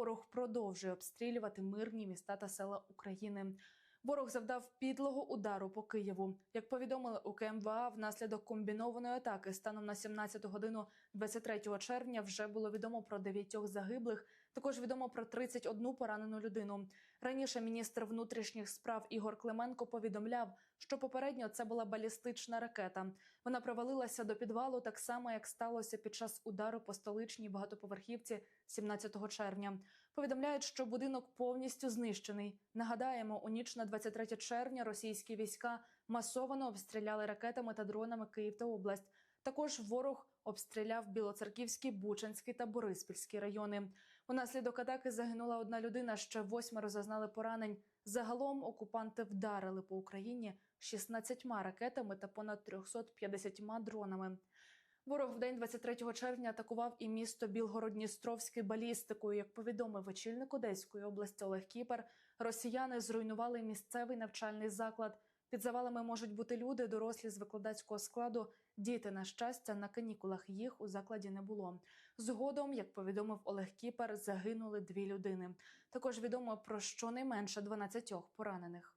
ворог продовжує обстрілювати мирні міста та села України. Ворог завдав підлого удару по Києву. Як повідомили у КМВА, внаслідок комбінованої атаки станом на 17 годину 23 червня вже було відомо про дев'ятьох загиблих. Також відомо про 31 поранену людину. Раніше міністр внутрішніх справ Ігор Клименко повідомляв, що попередньо це була балістична ракета. Вона провалилася до підвалу так само, як сталося під час удару по столичній багатоповерхівці 17 червня. Повідомляють, що будинок повністю знищений. Нагадаємо, у ніч на 23 червня російські війська масово обстріляли ракетами та дронами Київ та область. Також ворог обстріляв Білоцерківський, Бучанський та Бориспільський райони. Унаслідок атаки загинула одна людина. Ще восьмеро зазнали поранень. Загалом окупанти вдарили по Україні 16 ракетами та понад 350 дронами. Ворог в день 23 червня атакував і місто Білгород-Дністровське балістикою. Як повідомив очільник Одеської області Олег Кіпер, росіяни зруйнували місцевий навчальний заклад. Під завалами можуть бути люди, дорослі з викладацького складу. Діти, на щастя, на канікулах їх у закладі не було. Згодом, як повідомив Олег Кіпер, загинули дві людини. Також відомо про щонайменше 12 поранених.